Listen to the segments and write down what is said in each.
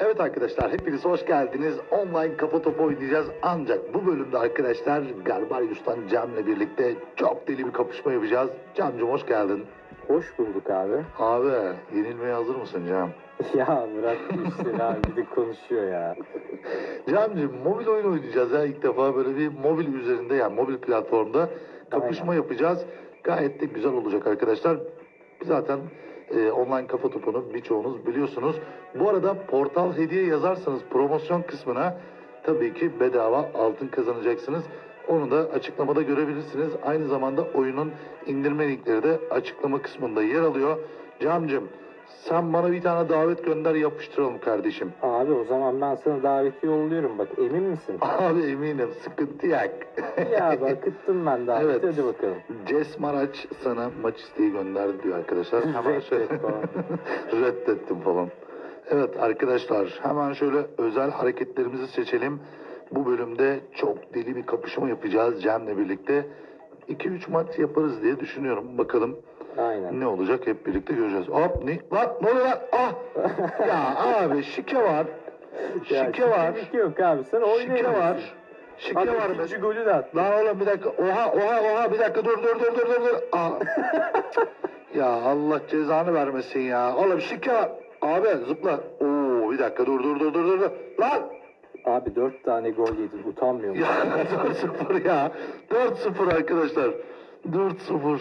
Evet arkadaşlar hepiniz hoş geldiniz. Online kafa topu oynayacağız. Ancak bu bölümde arkadaşlar Garbarius'tan Cem'le birlikte çok deli bir kapışma yapacağız. Cem'cim hoş geldin. Hoş bulduk abi. Abi yenilmeye hazır mısın Cem? Ya bırak işleri abi bir de konuşuyor ya. Cem'cim mobil oyun oynayacağız ya ilk defa böyle bir mobil üzerinde yani mobil platformda kapışma yapacağız. Gayet de güzel olacak arkadaşlar. Zaten e, online kafa topunu birçoğunuz biliyorsunuz. Bu arada portal hediye yazarsanız promosyon kısmına tabii ki bedava altın kazanacaksınız. Onu da açıklamada görebilirsiniz. Aynı zamanda oyunun indirme linkleri de açıklama kısmında yer alıyor. Camcım sen bana bir tane davet gönder yapıştıralım kardeşim. Abi o zaman ben sana daveti yolluyorum bak emin misin? Abi eminim sıkıntı yok. ya abi akıttım ben daveti Evet. hadi bakalım. Ces Maraç sana maç isteği gönderdi diyor arkadaşlar. Hemen Reddet şöyle falan. reddettim falan. Evet arkadaşlar hemen şöyle özel hareketlerimizi seçelim. Bu bölümde çok deli bir kapışma yapacağız Cem'le birlikte. 2-3 maç yaparız diye düşünüyorum. Bakalım Aynen. ne olacak hep birlikte göreceğiz. Hop ne? Lan ne oluyor lan? Ah! ya abi şike var. Ya, Şike var. Şike yok abi sen oynayın. Şike var. Şike Abi var. mesela. golü de attı. Lan oğlum bir dakika. Oha oha oha bir dakika dur dur dur dur dur dur. Aa. ya Allah cezanı vermesin ya. Oğlum şike var. Abi zıpla. Oo bir dakika dur dur dur dur dur. Lan. Abi dört tane gol yedin utanmıyor musun? Ya 4-0 ya. 4-0 arkadaşlar. 4-0.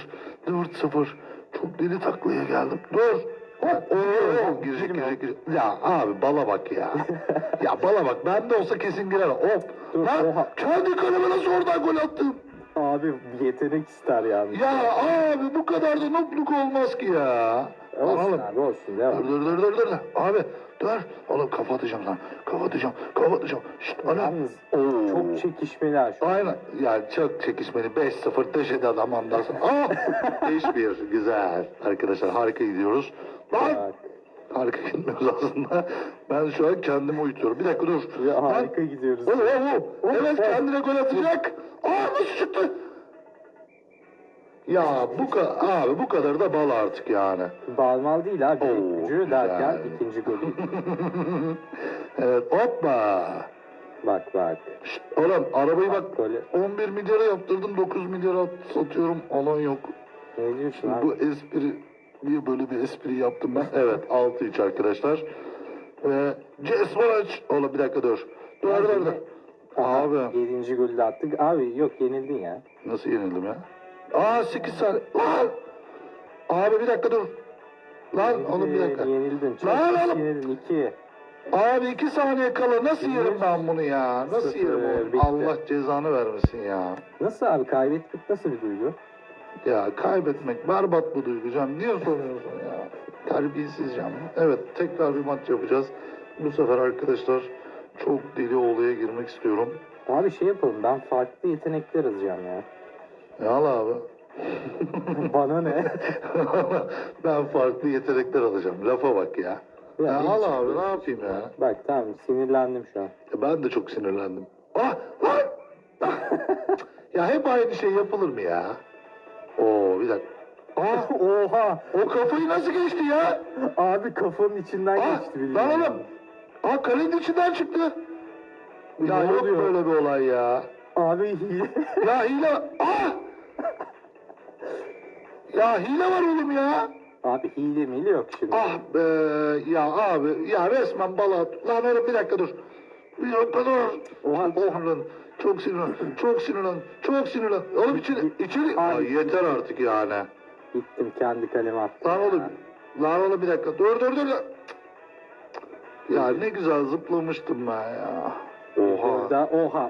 4-0. Çok deli taklaya geldim. Dur. Hop, oo, girecek girecek girecek. Ya abi bala bak ya. ya bala bak. Ben de olsa kesin girer. Hop. Dur, Lan oha. kendi kaleme nasıl oradan gol attım? Abi yetenek ister yani. Ya abi bu kadar da nupluk olmaz ki ya. Olsun Oğlum, abi olsun Dur dur dur dur dur. Abi dur. Oğlum kafa atacağım lan. Kafa atacağım. Kafa atacağım. Şşt ana. Yalnız Oo. çok çekişmeli ha şu an. Aynen. Yani çok çekişmeli. 5-0 döşedi adam ondan sonra. Aa! 5-1. Güzel. Arkadaşlar harika gidiyoruz. Lan! Harika gitmiyoruz aslında. Ben şu an kendimi uyutuyorum. Bir dakika dur. Ya Lan! harika gidiyoruz. Oğlum oğlum. Evet kendine gol atacak. Aa nasıl çıktı? Ya bu kadar abi bu kadar da bal artık yani. Balmal değil abi. Oo, gücü güzel. derken ikinci golü. evet hoppa. bak bak. Şşt, oğlum arabayı bak Böyle 11 milyara yaptırdım 9 milyara satıyorum alan yok. ne diyorsun Bu abi? espri niye böyle bir espri yaptım ben? Evet 6-3 arkadaşlar. Ve Cesmaraç. Oğlum bir dakika dur. Dur dur dur. Abi Yedinci golü de attık. Abi yok yenildin ya. nasıl yenildim ya? Aa 8 saniye. Lan! Abi bir dakika dur. Lan oğlum bir dakika. Yenildin. Çok Lan oğlum. yenildin. İki. Abi iki saniye kala nasıl yerim ben bunu ya? Nasıl Sıfır, yerim onu? bitti. Allah cezanı vermesin ya. Nasıl abi kaybettik nasıl bir duygu? Ya kaybetmek berbat bu duygu Can. Niye soruyorsun ya? Terbiyesiz Can. Evet tekrar bir maç yapacağız. Bu sefer arkadaşlar çok deli olaya girmek istiyorum. Abi şey yapalım ben farklı yetenekler alacağım ya. Ya al abi. Bana ne? ben farklı yetenekler alacağım. Lafa bak ya. Ya, Ya, al hiç- abi ne yapayım ya? Bak tamam sinirlendim şu an. Ya Ben de çok sinirlendim. Ah lan! Ah! ya hep aynı şey yapılır mı ya? Oo bir dakika. Ah Oha! o kafayı nasıl geçti ya? Abi kafanın içinden Ah geçti bildiğin. lan oğlum. Ah kalenin içinden çıktı. Ya Ne yok oluyor? böyle bir olay ya. Abi hile. Ya hile Ah! Ya hile var oğlum ya. Abi hile mili yok şimdi. Ah be ya abi ya resmen balat. Lan oğlum bir dakika dur. Bir dakika dur. Oha, Çok sinirlen. Çok sinirlen. Çok sinirlen. Çok sinirlen. Oğlum içeri içeri. Ay. Yeter artık yani. Gittim kendi kaleme attım. Lan oğlum. Lan oğlum bir dakika. Dur dur dur. Ya ne güzel zıplamıştım ben ya. Oha. Oha oha.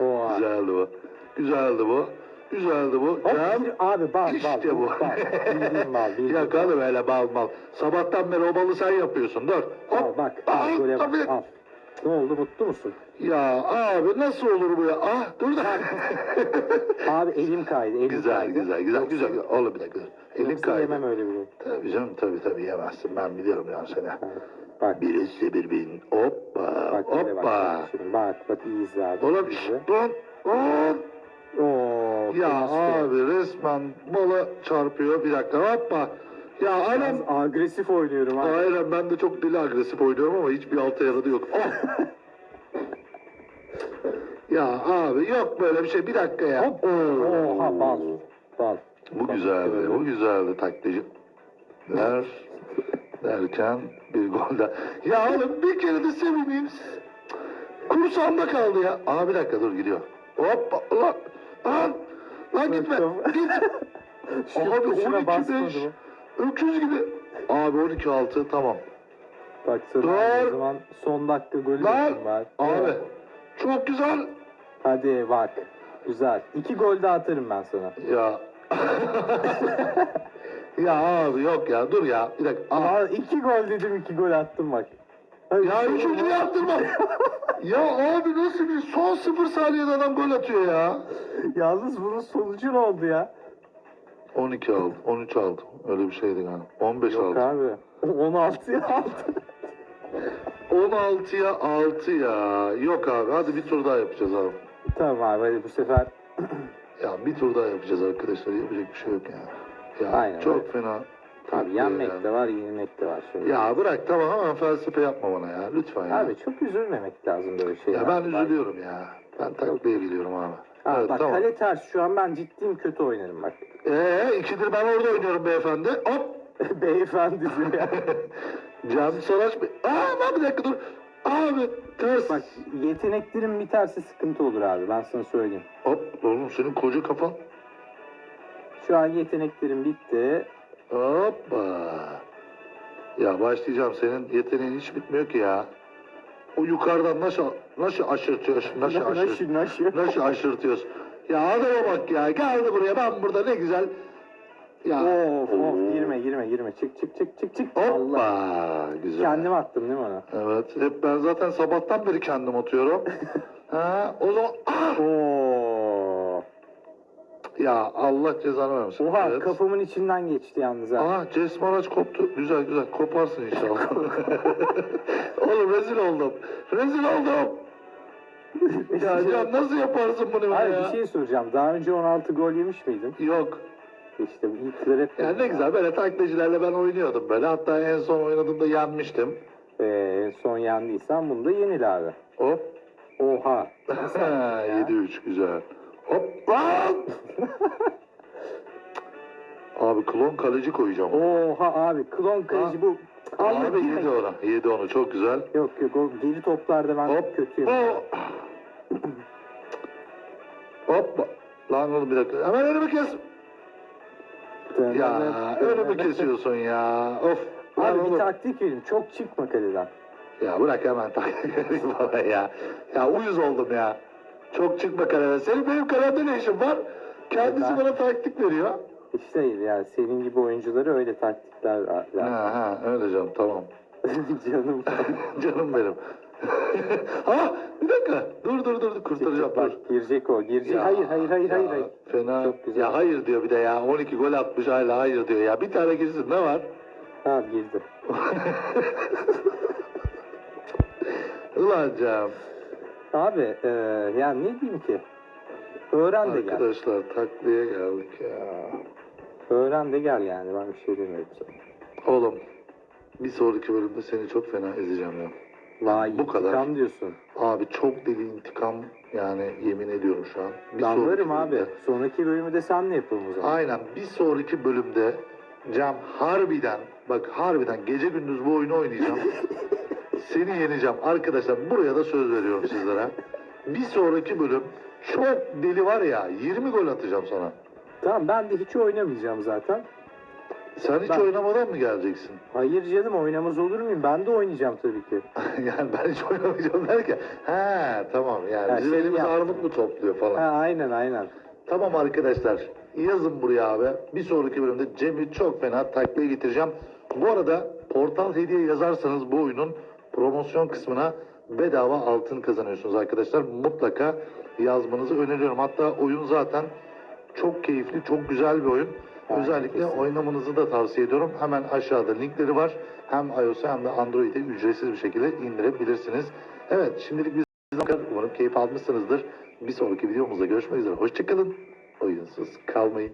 oha. Güzeldi bu. Güzeldi bu. Güzeldi bu. Hop, bir- abi bal İşte bal. bu. Bal. Bildiğin bal. Bildiğin Ya kalım hele bal mal. Sabahtan beri o balı sen yapıyorsun. Dur. Al Hop. bak. Al, Al gole bak. tabii. Al. Ne oldu mutlu musun? Ya abi nasıl olur bu ya? Ah dur da. Abi elim kaydı. Elim güzel kaydı. güzel güzel güzel. Oğlum bir dakika. Elin Yoksa kaydı. yemem öyle bir şey. Tabii canım tabii tabii yemezsin. Ben biliyorum yani seni. Bak. Birisi bir bin. Hoppa. Bak bak. hoppa. Şimdi bak bak iyi izle abi. Oğlum şşt lan. lan. Oo, Ya kırmızı. abi resmen bala çarpıyor. Bir dakika hoppa. Ya. Biraz agresif oynuyorum ha. Aynen ben de çok deli agresif oynuyorum ama hiçbir alta yaradı yok. Ah! ya abi yok böyle bir şey. Bir dakika ya. Hop. Oha bal. Bal. Bu Bal. güzeldi. Bu güzeldi taklacı. Der. Derken bir gol daha. Ya oğlum bir kere de sevineyim. Kursağımda kaldı ya. Aa bir dakika dur gidiyor. Hop lan. Lan. Lan gitme. Git. Abi tuşuna 12 basmadı 5. mı? Öküz gibi. Abi 12 6 tamam. Baksana Dur. o zaman son dakika golü Lan. bari. Abi. Çok güzel. Hadi bak. Güzel. İki gol daha atarım ben sana. Ya. ya abi yok ya dur ya. Bir dakika. Aa. İki gol dedim iki gol attım bak. Hadi Ya üçüncü yaptırma. ya abi nasıl bir son sıfır saniyede adam gol atıyor ya. Yalnız bunun sonucu ne oldu ya? 12 aldı. 13 aldı. Öyle bir şeydi galiba. 15 Yok aldı. abi. 16'ya aldı. 16'ya 6 ya. Yok abi hadi bir tur daha yapacağız abi. tamam abi hadi bu sefer Ya bir tur daha yapacağız arkadaşlar. Yapacak bir şey yok ya. Ya Aynen çok öyle. fena. Abi yenmek yani. de var yenilmek de var şöyle. Ya bırak tamam ama felsefe yapma bana ya. Lütfen ya. Abi çok üzülmemek lazım böyle şeyler. ya ben üzülüyorum ya. Ben taklaya gidiyorum abi. Abi evet bak tamam. kale ters şu an ben ciddiyim kötü oynarım bak. Ee, ikidir ben orada oynuyorum beyefendi. Hop. Beyefendi diyor ya. Can Saraç. Aa lan bir dakika dur. Abi ters. Bak yeteneklerin biterse sıkıntı olur abi ben sana söyleyeyim. Hop oğlum senin koca kafan. Şu an yeteneklerim bitti. Hoppa. Ya başlayacağım senin yeteneğin hiç bitmiyor ki ya. O yukarıdan nasıl nasıl aşırtıyorsun? Nasıl aşırt, Naşı naşı. nasıl aşırtıyorsun? Ya adama bak ya geldi buraya ben burada ne güzel. Ya. Of Oo. of girme girme girme çık çık çık çık çık. Allah. Hoppa. Güzel. Kendim attım değil mi onu? Evet. Hep ben zaten sabahtan beri kendim atıyorum. ha, o zaman ah! Oo. Ya Allah cezanı vermesin. Oha Evet. kafamın içinden geçti yalnız ha. Aa Cesmaraç koptu. Güzel güzel. Koparsın inşallah. Oğlum rezil oldum. Rezil oldum. ya Can nasıl yaparsın bunu Abi ya? bir şey soracağım. Daha önce 16 gol yemiş miydin? Yok. İşte bu ilkler hep... Ya ne güzel böyle taklacılarla ben oynuyordum böyle. Hatta en son oynadığımda yenmiştim. Ee, en son yendiysen bunu da yenil abi. Hop. Oha. 7-3 güzel. Hop. Lan! Abi klon kaleci koyacağım. Oha abi klon kaleci bu. Abi girme. yedi onu. Yedi onu. Çok güzel. Yok yok o geri toplarda ben Hop. kötüyüm. Hop. Hop. Lan oğlum bir dakika. Hemen önümü kes. Ya önümü kesiyorsun ya. Of. Abi bir oğlum. taktik verin. Çok çıkma kaleden. Ya bırak hemen taktik bana ya. Ya uyuz oldum ya. Çok çıkma kaleden. Senin benim kalemde ne işin var? Kendisi Ben- bana taktik veriyor. İşte yani senin gibi oyuncuları öyle taktikler Ha lazım. ha öyle canım tamam. Canım. Canım benim. ha bir dakika. Dur dur dur kurtaracağım dur. Bak girecek o. Girecek. Ya, hayır hayır hayır ya, hayır. hayır. Fena. Çok güzel. Ya hayır diyor bir de ya. 12 gol atmış hala hayır diyor ya. Bir tane girsin ne var? Ha girdi. Ulan Cem. Abi e, yani ne diyeyim ki? Öğren de gel. Arkadaşlar takliye geldik ya. Öğren de gel yani ben bir şey demiyorum sana. Oğlum bir sonraki bölümde seni çok fena ezeceğim ya. Vay Bu kadar. intikam diyorsun. Abi çok deli intikam yani yemin ediyorum şu an. Bir Ben sonraki abi. bölümde- Sonraki bölümü de senle yapalım o zaman. Aynen bir sonraki bölümde Cem harbiden bak harbiden gece gündüz bu oyunu oynayacağım. Seni yeneceğim arkadaşlar buraya da söz veriyorum sizlere. Bir sonraki bölüm çok deli var ya 20 gol atacağım sana. Tamam ben de hiç oynamayacağım zaten. Sen hiç Ben- oynamadan mı geleceksin? Hayır canım oynamaz olur muyum? Ben de oynayacağım tabii ki. yani ben hiç oynamayacağım derken. He tamam yani Ya bizim şey elimiz armut mu topluyor falan. Ha, aynen aynen. Tamam arkadaşlar yazın buraya abi. Bir sonraki bölümde Cem'i çok fena taklaya getireceğim. Bu arada portal hediye yazarsanız bu oyunun promosyon kısmına bedava altın kazanıyorsunuz arkadaşlar. Mutlaka yazmanızı öneriyorum. Hatta oyun zaten çok keyifli, çok güzel bir oyun. Aynen, Özellikle kesinlikle. oynamanızı da tavsiye ediyorum. Hemen aşağıda linkleri var. Hem iOS'a hem de Android'e ücretsiz bir şekilde indirebilirsiniz. Evet şimdilik biz umarım keyif almışsınızdır. Bir sonraki videomuzda görüşmek üzere. Hoşçakalın. Oyunsuz kalmayın.